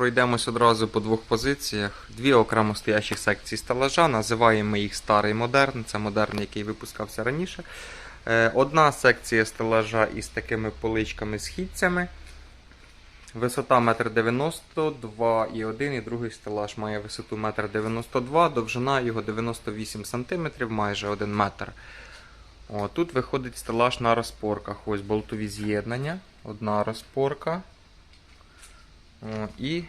пройдемось одразу по двох позиціях. Дві окремо стоящих секції стелажа. Називаємо їх старий модерн. Це модерн, який випускався раніше. Е, Одна секція стелажа із такими поличками-східцями. Висота 1,90 м, 2,1 і другий стелаж має висоту 1,92 м, довжина його 98 см, майже 1 метр. Тут виходить стелаж на розпорках. Ось болтові з'єднання. Одна розпорка. І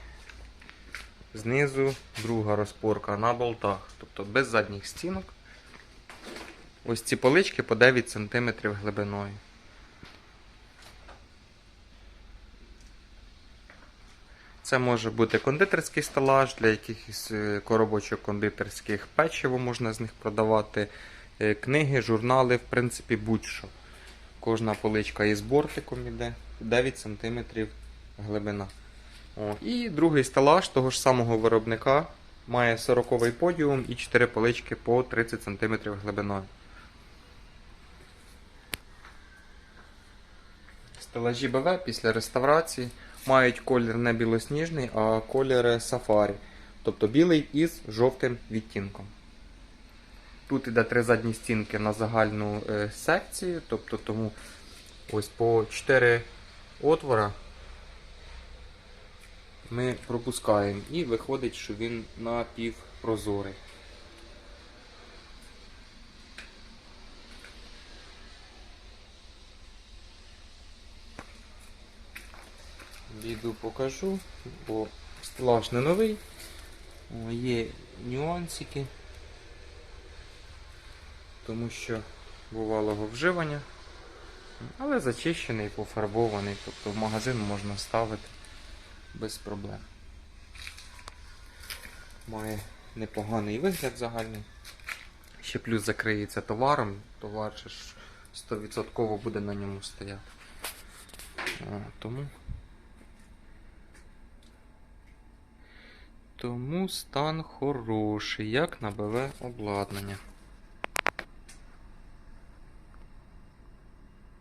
знизу друга розпорка на болтах. Тобто без задніх стінок. Ось ці полички по 9 см глибиною. Це може бути кондитерський стелаж, для якихось е, коробочок кондитерських печиво можна з них продавати. Е, Книги, журнали, в принципі, будь-що. Кожна поличка із бортиком іде 9 см глибина. О, і другий стелаж того ж самого виробника має 40-й подіум і 4 полички по 30 см глибиною. Стелажі БВ після реставрації мають колір не білосніжний, а колір сафарі. Тобто білий із жовтим відтінком. Тут іде три задні стінки на загальну е, секцію, тобто тому ось по 4 отвора ми пропускаємо і виходить, що він напівпрозорий. Віду покажу, бо стелаж не новий. Є нюансики, тому що бувалого вживання, але зачищений, пофарбований, тобто в магазин можна ставити без проблем. Має непоганий вигляд загальний. Ще плюс закриється товаром, товар ж 100% буде на ньому стояти. Тому Тому стан хороший, як на БВ обладнання.